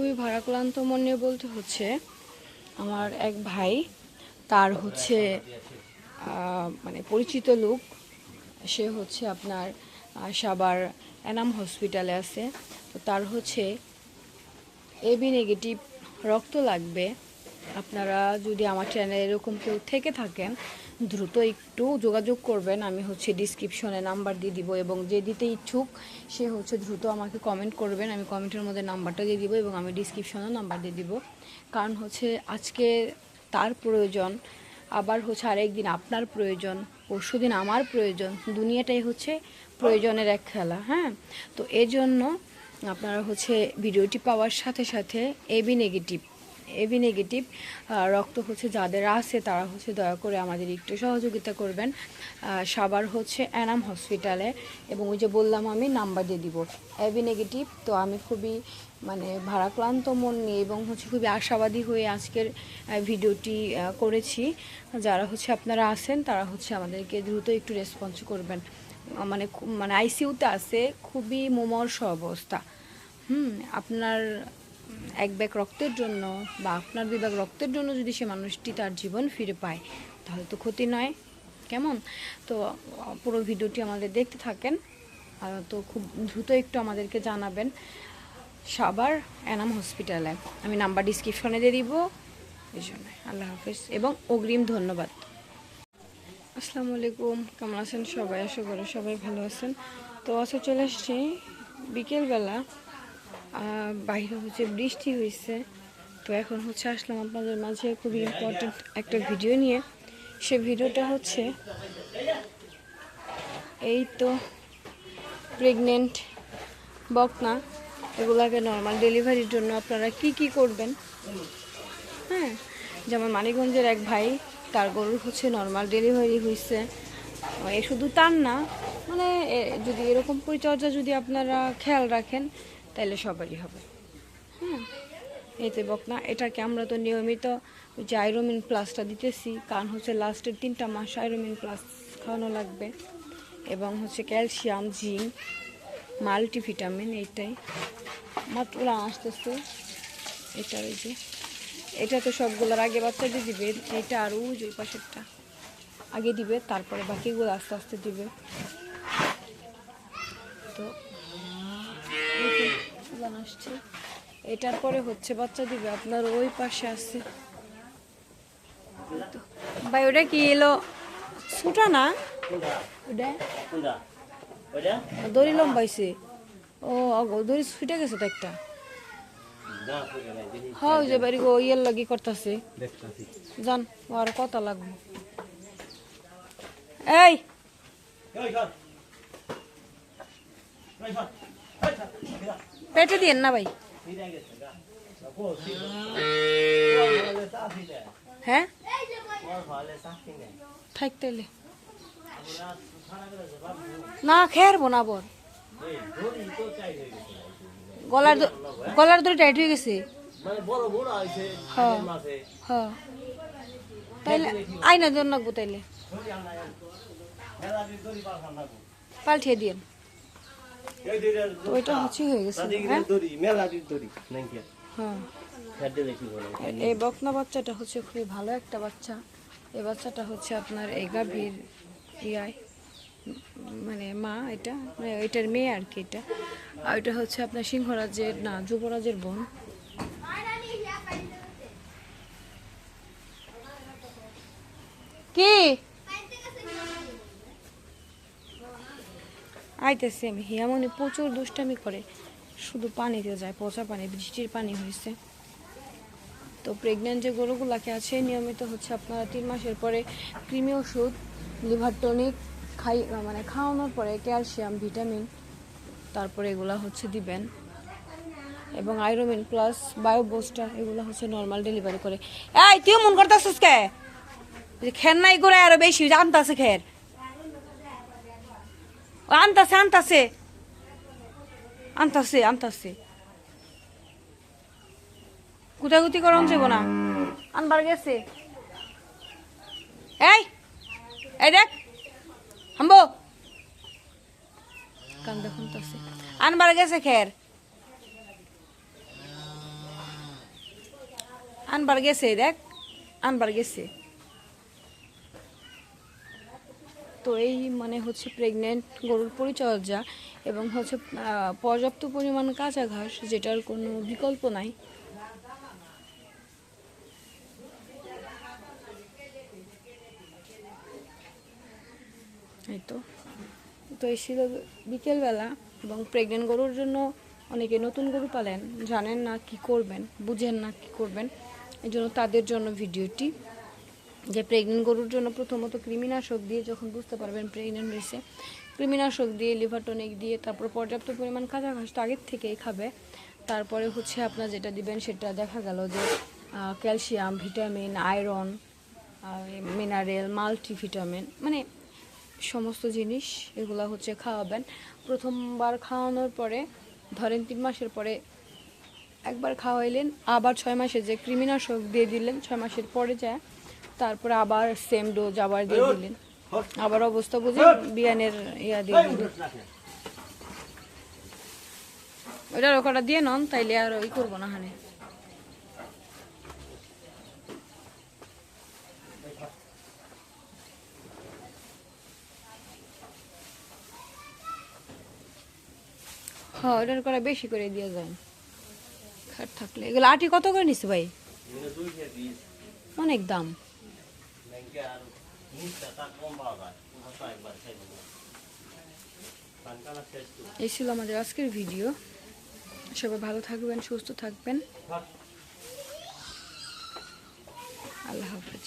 খুবই ভারাক্লান্ত মন বলতে হচ্ছে। আমার এক ভাই, তার হচ্ছে মানে পরিচিত লোক। সে হচ্ছে আপনার সাবার এনাম হসপিটালে আছে। তো তার হচ্ছে এবি নেগেটিভ রক্ত লাগবে। আপনারা যদি আমার চ্যানেলে এরকম কেউ থেকে থাকেন দ্রুত একটু যোগাযোগ করবেন। আমি হচ্ছে ডিসক্রিপশনে নাম্বার দিয়ে দিব এবং যে দিতে ইচ্ছুক, সে হচ্ছে দ্রুত আমাকে কমেন্ট করবেন। আমি কমেন্টের মধ্যে নাম্বারটা দিয়ে দিব এবং আমি ডিসক্রিপশনেও নাম্বার দিয়ে দিব। কারণ হচ্ছে আজকে তার প্রয়োজন, আবার হচ্ছে আরেকদিন আপনার প্রয়োজন, পরশুদিন আমার প্রয়োজন। দুনিয়াটাই হচ্ছে প্রয়োজনের এক খেলা হ্যাঁ? তো এই জন্য আপনারা হচ্ছে ভিডিওটি পাওয়ার সাথে সাথে এবি নেগেটিভ এবি নেগেটিভ রক্ত হচ্ছে যাদের আছে তারা হচ্ছে দয়া করে আমাদের একটু সহযোগিতা করবেন। সাবার হচ্ছে অ্যানাম হসপিটালে এবং ওই যে বললাম আমি নাম্বার দিয়ে দিব। এবি নেগেটিভ তো আমি খুবই মানে ভারাক্লান্ত মন নিয়ে এবং হচ্ছে খুবই আশাবাদী হয়ে আজকের ভিডিওটি করেছি। যারা হচ্ছে আপনারা আছেন তারা হচ্ছে আমাদেরকে দ্রুত একটু রেসপন্স করবেন। মানে মানে আইসিইউতে আছে, খুবই মুমর্ষ অবস্থা। হুম, আপনার এক ব্যাগ রক্তের জন্য বা আপনার দুই ব্যাগ রক্তের জন্য যদি সে মানুষটি তার জীবন ফিরে পায়, তাহলে তো ক্ষতি নয়। কেমন? তো পুরো ভিডিওটি আমাদের দেখতে থাকেন তো খুব দ্রুত একটু আমাদেরকে জানাবেন। সাবার এনাম হসপিটালে। আমি নাম্বার ডিসক্রিপশনে দিয়ে দিব। এই জন্য আল্লাহ হাফিজ। এবং অগ্রিম ধন্যবাদ। আসসালামু আলাইকুম। কেমন আছেন সবাই? আশা করি সবাই ভালো আছেন। তো আজকে চলে আসছি বিকেলবেলা। বাইরে হচ্ছে বৃষ্টি হয়েছে। তো এখন হচ্ছে আসলাম আপনাদের মাঝে খুবই ইম্পর্টেন্ট একটা ভিডিও নিয়ে। সে ভিডিওটা হচ্ছে এই তো প্রেগনেন্ট বকনা। এগুলাকে নর্মাল ডেলিভারির জন্য আপনারা কি কি করবেন? হ্যাঁ যেমন মানিকগঞ্জের এক ভাই, তার গরুর হচ্ছে নর্মাল ডেলিভারি হয়েছে। এ শুধু তার না মানে যদি এরকম পরিচর্যা যদি আপনারা খেয়াল রাখেন তাহলে সবারই হবে। হ্যাঁ এতে বক না এটাকে আমরা তো নিয়মিত যে আইরোমিন প্লাসটা দিতেছি, কারণ হচ্ছে লাস্টের তিনটা মাস আইরোমিন প্লাস খাওয়ানো লাগবে। এবং হচ্ছে ক্যালসিয়াম জিঙ্ক মাল্টিভিটামিন এইটাই। মাত্র আসতেছে। এটা ওই যে, এটা তো সবগুলোর আগে বাচ্চাদের দিবে, এটা আর ওই ওই পাশেরটা। আগে দিবে, তারপরে বাকিগুলো আস্তে আস্তে দিবে। তো যে আসছে। এটার পরে হচ্ছে বাচ্চা দিবে, আপনার ওই পাশে আছে। ভাই, ওটা কি এলো? ছুটা না? দড়ি লম্বাইছে। ও দড়ি ছুটে গেছে তো একটা। হ্যাঁ যে বাড়ি গো লাগি জান আর লাগবে। এই! পেটে দিয়েন না ভাই। হ্যাঁ? থাকতেলে না খের বোনাবর গলার গলার দড়ি টাইট হয়ে গেছে। হ্যাঁ। হ্যাঁ। তাইলে আইনা জন লাগবো তাইলে। পাল্টিয়ে দিয়েন। তো হয়ে গেছে হ্যাঁ? হ্যাঁ। এই বকনা বাচ্চাটা হচ্ছে খুবই ভালো একটা বাচ্চা। এই বাচ্চাটা হচ্ছে আপনার এই গাভীর ইয়ায় মানে মা এটা মানে এটার মেয়ে আর কি এটা। আর এটা হচ্ছে আপনার সিংহরাজের না যুবরাজের বোন। কি? আইতেছি আমি। হিয়ামনি প্রচুর দুষ্টামি করে। শুধু পানিতে যায়, পচা পানি বৃষ্টির পানি হয়েছে তো প্রেগনেন্ট যে গরুগুলাকে আছে, নিয়মিত হচ্ছে আপনারা তিন মাসের পরে কৃমি ওষুধ, লিভার টনিক, খাই মানে খাওয়ানোর পরে ক্যালসিয়াম, ভিটামিন, তারপরে এগুলা হচ্ছে দিবেন। এবং আইরোমিন প্লাস বায়োবোস্টার এগুলো হচ্ছে নর্মাল ডেলিভারি করে। এই, তুই মন করতেছিস কে? খের নাই করে আরও বেশি আনতাছে খের। আনতাছে আনতাছে। আনতাছে আনতাছে। গুতাগুতি করন যাব না। আনবার গেছে। এই এই দেখ, হাম্বো। কান দেখুন তো আনবার গেছে খের। আনবার গেছে, দেখ, আনবার গেছে। তো এই মানে হচ্ছে প্রেগনেন্ট গরুর পরিচর্যা এবং হচ্ছে পর্যাপ্ত পরিমাণ কাঁচা ঘাস, যেটার কোনো বিকল্প নাই। তো। তো এই ছিল বিকেলবেলা এবং প্রেগনেন্ট গরুর জন্য অনেকে নতুন গরু পালেন। জানেন না কি করবেন, বুঝেন না কি করবেন। এই জন্য তাদের জন্য ভিডিওটি যে প্রেগনেন্ট গরুর জন্য প্রথমত কৃমিনাশক দিয়ে যখন বুঝতে পারবেন প্রেগনেন্ট হয়েছে, কৃমিনাশক দিয়ে লিভার টনিক দিয়ে তারপর পর্যাপ্ত পরিমাণ কাঁচা ঘাস তো আগের থেকেই খাবে। তারপরে হচ্ছে আপনার যেটা দিবেন সেটা দেখা গেল যে calcium vitamin iron mineral multivitamin মানে সমস্ত জিনিস এগুলো হচ্ছে খাওয়াবেন। প্রথমবার খাওয়ানোর পরে ধরেন তিন মাসের পরে একবার খাওয়াইলেন, আবার ছয় মাসে যে কৃমিনাশক দিয়ে দিলেন, ছয় মাসের পরে যায় তারপরে আবার সেম ডোজ আবার দিয়ে দিলেন। আবার অবস্থা বুঝে বিয়ানের ইয়া দিয়ে দিলেন। ওইটার ওখানটা দিয়ে নন তাইলে আর ওই করব না হানে। হ্যাঁ ওটার করে বেশি করে দিয়ে যায়। খাট থাকলে। এগুলো আটি কত করে নিচ্ছে ভাই? অনেক দাম। ব্যাংকে আর তার কম পাওয়া যায়। একবার খাই দেবো এই ছিল আমাদের আজকের ভিডিও। সবাই ভালো থাকবেন সুস্থ থাকবেন। আল্লাহ হাফেজ।